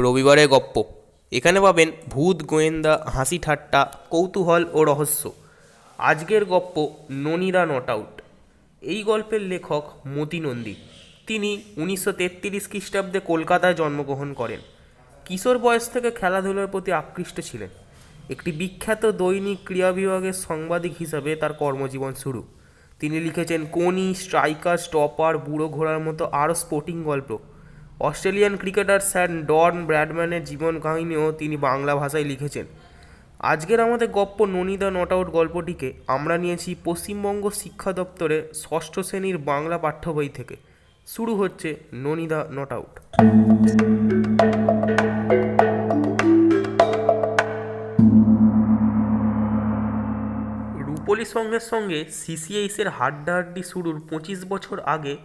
রবিবারে গপ্প। এখানে পাবেন ভূত, গোয়েন্দা, হাসি ঠাট্টা, কৌতূহল ও রহস্য। আজকের গপ্প ননিরা নট আউট এই গল্পের লেখক মতি নন্দী। তিনি উনিশশো তেত্রিশ খ্রিস্টাব্দে কলকাতায় জন্মগ্রহণ করেন। কিশোর বয়স থেকে খেলাধুলার প্রতি আকৃষ্ট ছিলেন। একটি বিখ্যাত দৈনিক ক্রীড়া বিভাগের সাংবাদিক হিসাবে তার কর্মজীবন শুরু। তিনি লিখেছেন কোনি স্ট্রাইকার, স্টপার, বুড়ো ঘোড়ার মতো আরও স্পোর্টিং গল্প। অস্ট্রেলিয়ান ক্রিকেটার স্যার ডন ব্র্যাডম্যানের জীবন কাহিনীও তিনি বাংলা ভাষায় লিখেছেন। আজকের আমাদের গপ্প ননিদা নট আউট গল্পটিকে আমরা নিয়েছি পশ্চিমবঙ্গ শিক্ষা দপ্তরে ষষ্ঠ শ্রেণির বাংলা পাঠ্য বই থেকে। শুরু হচ্ছে ননিদা নট আউট। রূপলি সঙ্গের সঙ্গে সিসিএইসের হাড্ডাহাড্ডি শুরুর পঁচিশ বছর আগে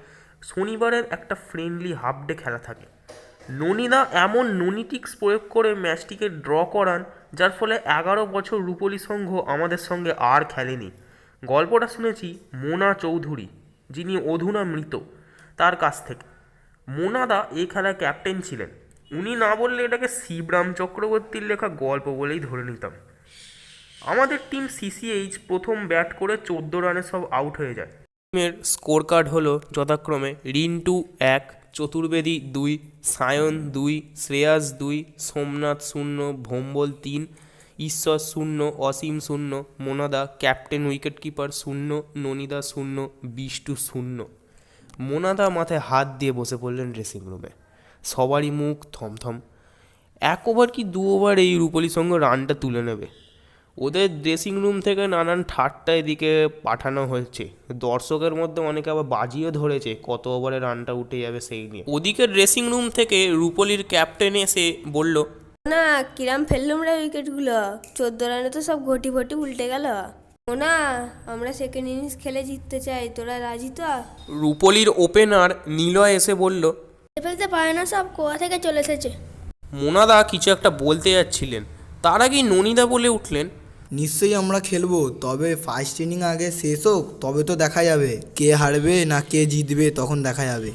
শনিবারের একটা ফ্রেন্ডলি হাফ ডে খেলা থাকে। ননিদা এমন ননিটিক্স প্রয়োগ করে ম্যাচটিকে ড্র করান, যার ফলে এগারো বছর রূপলি সংঘ আমাদের সঙ্গে আর খেলেনি। গল্পটা শুনেছি মোনা চৌধুরী, যিনি অধুনা মৃত তার কাছ থেকে। মোনাদা এই খেলায় ক্যাপ্টেন ছিলেন। উনি না বললে এটাকে শিবরাম চক্রবর্তীর লেখা গল্প বলেই ধরে নিতাম। আমাদের টিম সিসিএইচ প্রথম ব্যাট করে চোদ্দ রানে সব আউট হয়ে যায়। টিমের স্কোর কার্ড হলো যথাক্রমে রিন্টু এক, চতুর্বেদী দুই, সায়ন দুই, শ্রেয়াস দুই, সোমনাথ শূন্য, ভোম্বল তিন, ঈশ্বর শূন্য, অসীম শূন্য, মোনাদা, ক্যাপ্টেন উইকেট কিপার শূন্য, ননিদা শূন্য, বিষ্টু শূন্য। মোনাদা মাথায় হাত দিয়ে বসে পড়লেন ড্রেসিং রুমে সবারই মুখ থমথম। এক ওভার কি দু ওভার এই রূপলি সঙ্গে রানটা তুলে নেবে? ওদের ড্রেসিং রুম থেকে নানান ঠাট্টা এদিকে পাঠানো হয়েছে। দর্শকের মধ্যে অনেকে আবার বাজিও ধরেছে কত ওভারে রানটা উঠে যাবে সেই নিয়ে। ওদিকে ড্রেসিং রুম থেকে রূপলির ক্যাপ্টেন এসে বলল না কিরাম ফেললুম রে উইকেটগুলো চোদ্দ রানে তো সব ঘটি ফটি উল্টে গেল। না আমরা সেকেন্ড ইনিংস খেলে জিততে চাই তোরা রাজি তো? রূপলির ওপেনার নীলয় এসে বলল ফেলতে পারে না সব কোয়া থেকে চলে এসেছে? মোনাদা কিছু একটা বলতে যাচ্ছিলেন। তার আগেই ননিদা বলে উঠলেন নিশ্চয়ই আমরা খেলব তবে ফার্স্ট ইনিং আগে শেষ হোক তবে তো দেখা যাবে। কে হারবে না কে জিতবে তখন দেখা যাবে।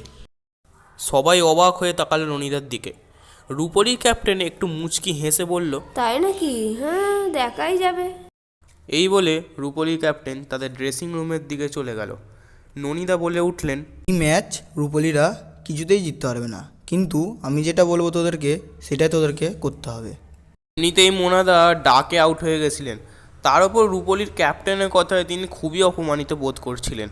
সবাই অবাক হয়ে তাকালো ননিদার দিকে। রূপলির ক্যাপ্টেন একটু মুচকি হেসে বলল তাই নাকি? হ্যাঁ দেখাই যাবে। এই বলে রূপলির ক্যাপ্টেন তাদের ড্রেসিং রুমের দিকে চলে গেল। ননিদা বলে উঠলেন এই ম্যাচ রূপলীরা কিছুতেই জিততে পারবে না। কিন্তু আমি যেটা বলব তোদেরকে সেটাই তোদেরকে করতে হবে। এমনিতেই মোনাদা ডাকে আউট হয়ে গেছিলেন। তার ওপর রূপলির ক্যাপ্টেনের কথায় তিনি খুবই অপমানিত বোধ করছিলেন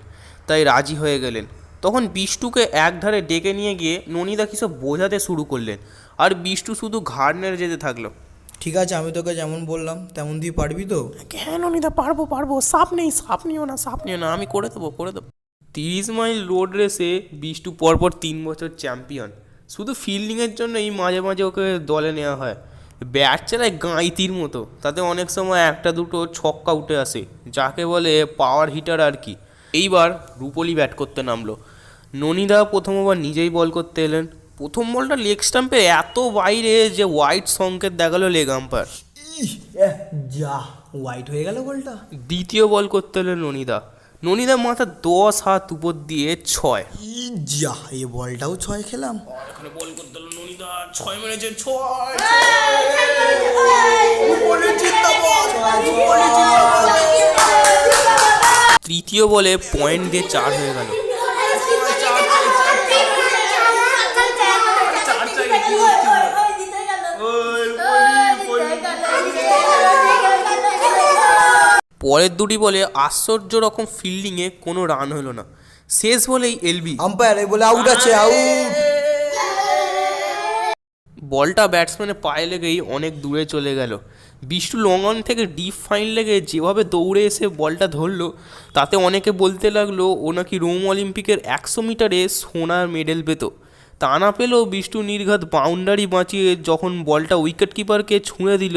তাই রাজি হয়ে গেলেন। তখন বিষ্টুকে একধারে ডেকে নিয়ে গিয়ে ননিদা কিসব বোঝাতে শুরু করলেন আর বিষ্টু শুধু ঘাড় নেড়ে যেতে থাকল। ঠিক আছে আমি তোকে যেমন বললাম তেমন তুই পারবি তো? হ্যাঁ ননিদা পারব পারব সাপ নেই সাপ নিও না সাপ নিও না আমি করে দেবো করে দেবো। তিরিশ মাইল রোড রেসে বিষ্টু পরপর তিন বছর চ্যাম্পিয়ন। শুধু ফিল্ডিংয়ের জন্য এই মাঝে মাঝে ওকে দলে নেওয়া হয়। ব্যাট চালায় গাঁইতির মতো। তাতে অনেক সময় একটা দুটো ছক্কা উঠে আসে যাকে বলে পাওয়ার হিটার আর কি। এইবার রূপলি ব্যাট করতে নামলো। ননিদা প্রথম ওভার নিজেই বল করতে এলেন। প্রথম বলটা লেগ স্টাম্পে এত বাইরে যে হোয়াইট সংকেত দেখাল লেগ আম্পায়ার যা হোয়াইট হয়ে গেল বলটা দ্বিতীয় বল করতে এলেন ননিদা। ননিদা মাথা দশ হাত উপর দিয়ে ছয়। যা এই বলটাও ছয় খেলাম। বল করতে তৃতীয় বলে পয়েন্ট দিয়ে চার হয়ে গেল। পরের দুটি বলে আশ্চর্য রকম ফিল্ডিংয়ে কোনো রান হলো না। শেষ বলেই এলবি আম্পায়ার এই বলে আউট আছে আউট বলটা ব্যাটসম্যানের পায়ে লেগেই অনেক দূরে চলে গেল। বিষ্ণু লং অন থেকে ডিপ ফাইন লেগে যেভাবে দৌড়ে এসে বলটা ধরলো তাতে অনেকে বলতে লাগল ও নাকি রোম অলিম্পিকের একশো মিটারে সোনার মেডেল পেত। তা না পেলেও বিষ্ণু নির্ঘাত বাউন্ডারি বাঁচিয়ে যখন বলটা উইকেট কিপারকে ছুঁড়ে দিল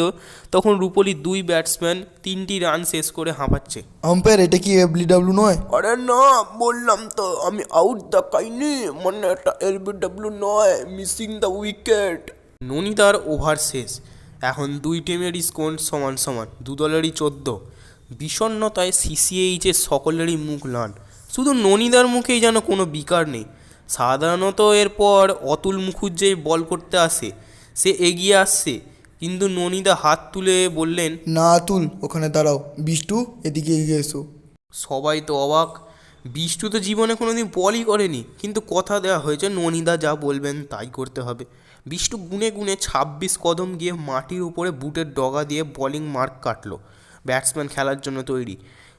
তখন রূপলির দুই ব্যাটসম্যান তিনটি রান শেষ করে হাঁপাচ্ছে। আম্পায়ার এটা কি এফডব্লিউ নয়? আরে না বললাম তো আমি আউট দেখাইনি মানে একটা এলবিডব্লিউ নয় মিসিং দ্য উইকেট ননিদার ওভার শেষ। এখন দুই টিমেরই স্কোর সমান সমান দু দলেরই চোদ্দ। বিষণ্ণতায় সিসিএইচের সকলেরই মুখ লান শুধু ননিদার মুখেই যেন কোনো বিকার নেই। সাধারণত এরপর অতুল মুখুজ্জেই বল করতে আসে। সে এগিয়ে আসছে কিন্তু ননিদা হাত তুলে বললেন না তুল ওখানে দাঁড়াও। বিষ্টু এদিকে এগিয়ে এসো। সবাই তো অবাক। বিষ্টু তো জীবনে কোনোদিন বলই করেনি কিন্তু কথা দেওয়া হয়েছে ননিদা যা বলবেন তাই করতে হবে। বিষ্টু গুনে গুনে ছাব্বিশ কদম গিয়ে মাটির উপরে বুটের ডগা দিয়ে বোলিং মার্ক কাটলো। ব্যাটসম্যান খেলার জন্য তৈরি।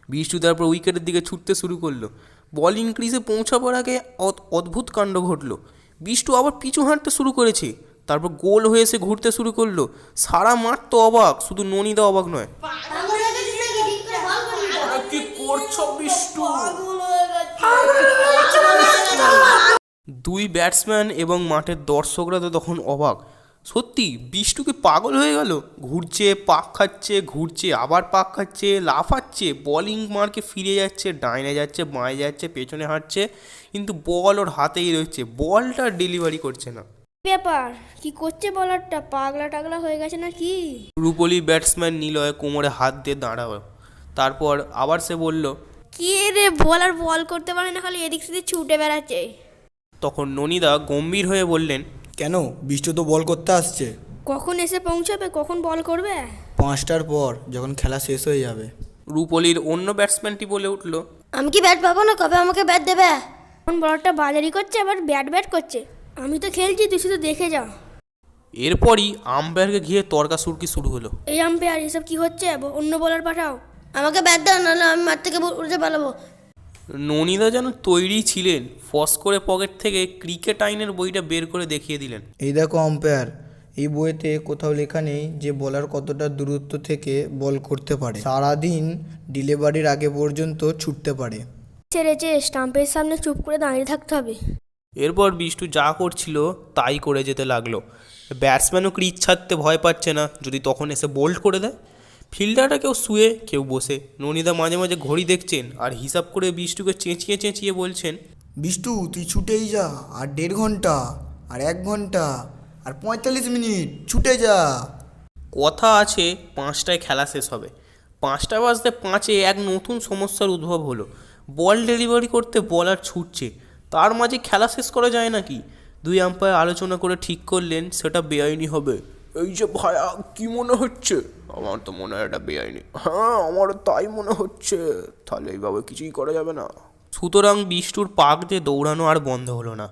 বিষ্টু তারপর উইকেটের দিকে ছুটতে শুরু করল। বলিং ক্রিজে পৌঁছাবার আগে অদ- অদ্ভুত কাণ্ড ঘটলো। বিষ্টু আবার পিছু হাঁটতে শুরু করেছে। তারপর গোল হয়ে এসে ঘুরতে শুরু করল। সারা মাঠ তো অবাক শুধু ননিদা অবাক নয়। কি করছ বিষ্টু? দুই ব্যাটসম্যান এবং মাঠের দর্শকরা তো তখন অবাক। সত্যি বিষ্টুকে পাগল হয়ে গেল? ঘুরছে পাক খাচ্ছে ঘুরছে আবার পাক খাচ্ছে লাফাচ্ছে বলিং মারকে ফিরে যাচ্ছে ডাইনে যাচ্ছে বাঁয়ে যাচ্ছে পেছনে হাঁটছে কিন্তু বল ওর হাতেই রয়েছে। বলটা ডেলিভারি করছে না। ব্যাপার? কি করছে বলারটা পাগলা টাগলা হয়ে গেছে না কি রুপলি ব্যাটসম্যান নিলয় কোমরে হাত দিয়ে দাঁড়াল। তারপর আবার সে বলল কে রে আর বল করতে পারে না খালি এদিক সেদিক ছুটে বেড়াচ্ছে। তখন ননিদা গম্ভীর হয়ে বললেন কেন? বিষ্টু তো বল করতে আসছে। কখন এসে পৌঁছাবে? কখন বল করবে? পাঁচটার পর যখন খেলা শেষ হয়ে যাবে। রুপলির অন্য ব্যাটসম্যানটি বলে উঠল আমি কি ব্যাট পাবো না? কবে আমাকে ব্যাট দেবে? এখন বলারটা বাজারি করছে আবার ব্যাট ব্যাট করছে। আমি তো খেলছি তুই শুধু দেখে যা। এরপরই আম্পায়ারকে ঘিরে তর্কাসুরকি শুরু হলো। এই আম্পায়ার এসব কি হচ্ছে? অন্য বলার পাঠাও। আমাকে ব্যাট দাও নাহলে আমি মাঠ থেকে উঠে পালাবো। ননিদা যেন তৈরি ছিলেন ফস করে পকেট থেকে ক্রিকেট আইনের বইটা বের করে দেখিয়ে দিলেন। এই দেখো আম্পায়ার এই বইতে কোথাও লেখা নেই যে বলার কতটা দূরত্ব থেকে বল করতে পারে। সারাদিন ডেলিভারির আগে পর্যন্ত ছুটতে পারে। ছেড়েছে স্টাম্পের সামনে চুপ করে দাঁড়িয়ে থাকতে হবে। এরপর বিষ্টু যা করছিল তাই করে যেতে লাগল। ব্যাটসম্যানও ক্রিজ ছাড়তে ভয় পাচ্ছে না যদি তখন এসে বোল্ড করে দেয়। ফিল্ডাররা কেউ শুয়ে কেউ বসে। ননিদা মাঝে মাঝে ঘড়ি দেখছেন আর হিসাব করে বিষ্টুকে চেঁচিয়ে চেঁচিয়ে বলছেন বিষ্টু তুই ছুটেই যা আর দেড় ঘণ্টা আর এক ঘণ্টা আর পঁয়তাল্লিশ মিনিট ছুটে যা। কথা আছে পাঁচটায় খেলা শেষ হবে। পাঁচটা বাজতে পাঁচে এক নতুন সমস্যার উদ্ভব হলো। বল ডেলিভারি করতে বলার ছুটছে। তার মাঝে খেলা শেষ করা যায় নাকি? দুই আম্পায়ার আলোচনা করে ঠিক করলেন সেটা বেআইনি হবে। এই যে ভায়া কি মনে হচ্ছে? আমার তো মনে হয় এটা বেআইনি। হ্যাঁ আমারও তাই মনে হচ্ছে। তাহলে এইভাবে কিছুই করা যাবে না। সুতরাং বিষ্টুর পাক দিয়ে দৌড়ানো আর বন্ধ হলো না।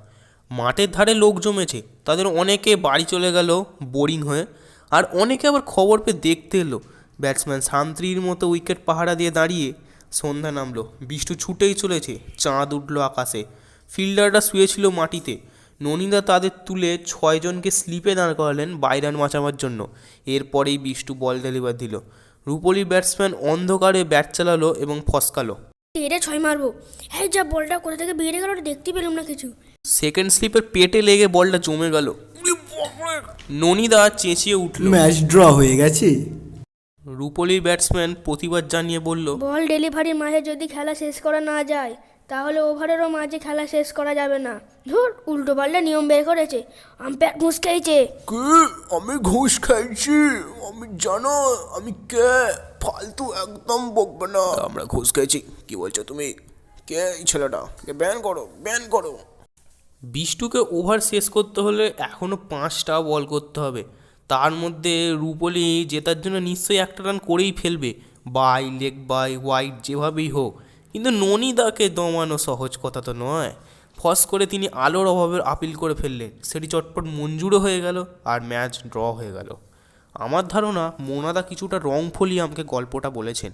মাঠের ধারে লোক জমেছে, তাদের অনেকে বাড়ি চলে গেল বোরিং হয়ে, আর অনেকে আবার খবর পেয়ে দেখতে এলো। ব্যাটসম্যান শান্তির মতো উইকেট পাহারা দিয়ে দাঁড়িয়ে সন্ধ্যা নামলো। বৃষ্টি ছুটেই চলেছে, চাঁদ উঠল আকাশে। ফিল্ডাররা শুয়েছিল মাটিতে। ননিদা তাদের তুলে ছয়জনকে স্লিপে দাঁড় করালেন বাইরান বাঁচাবার জন্য। এরপরেই বিষ্টু বল ডেলিভার দিল। রূপলি ব্যাটসম্যান অন্ধকারে ব্যাট চালালো এবং ফসকালো। এটা ছয় মারবো। হ্যাঁ যা বলটা কোথা থেকে বেরিয়ে গেল দেখতে পেলাম না কিছু। সেকেন্ড স্লিপের পেটে লেগে বলটা জমে গেল। ননিদা চেঁচিয়ে উঠল। ম্যাচ ড্র হয়ে গেছে। রূপলির ব্যাটসম্যান প্রতিবাদ জানিয়ে বলল বল ডেলিভারির মাঝে যদি খেলা শেষ করা না যায় তাহলে ওভারেরও মাঝে খেলা শেষ করা যাবে না। ধুর উল্টো পাল্টা নিয়ম বের করেছে। আম্পায়ার ঘুষ খেয়েছে। কে? আমি ঘুষ খাইছি। আমি জানো আমি কে? ফালতু একদম বকবে না। আমরা ঘুষ খাইছি। কি বলছো তুমি? কে এই ছেলেটা? ব্যান করো ব্যান করো। বিষ্টুকে ওভার শেষ করতে হলে এখনও পাঁচটা বল করতে হবে। তার মধ্যে রূপলি জেতার জন্য নিশ্চয়ই একটা রান করেই ফেলবে। বাই লেগ বাই ওয়াইড যেভাবেই হোক। কিন্তু ননিদাকে দমানো সহজ কথা তো নয়। ফস করে তিনি আলোর অভাবের আপিল করে ফেললেন। সেটি চটপট মঞ্জুরও হয়ে গেল আর ম্যাচ ড্র হয়ে গেল। আমার ধারণা মোনাদা কিছুটা রং ফলিয়ে আমাকে গল্পটা বলেছেন।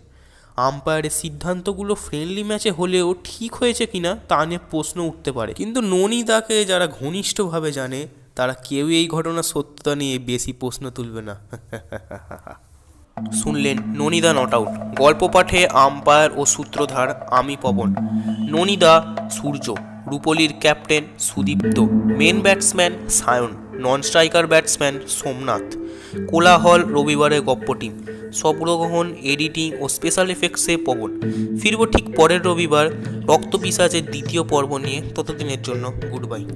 আম্পায়ারের সিদ্ধান্তগুলো ফ্রেন্ডলি ম্যাচে হলেও ঠিক হয়েছে কিনা তা নিয়ে প্রশ্ন উঠতে পারে। কিন্তু ননিদাকে যারা ঘনিষ্ঠভাবে জানে, তারা কেউই এই ঘটনার সত্যতা নিয়ে বেশি প্রশ্ন তুলবে না। শুনলেন, ননিদা নট আউট। গল্প পাঠে আম্পায়ার ও সূত্রধার আমি Pawan. ননিদা Surya, রূপলির captain Sudipta, main batsman Sayan non striker batsman Somnath. কোলাহল রবিবারের গপ্প টিম। স্বপ্নগ্রহণ, এডিটিং ও স্পেশাল এফেক্টসে পবন। ফিরব ঠিক পরের রবিবার রক্ত পিসাচের দ্বিতীয় পর্ব নিয়ে ততদিনের জন্য গুড বাই।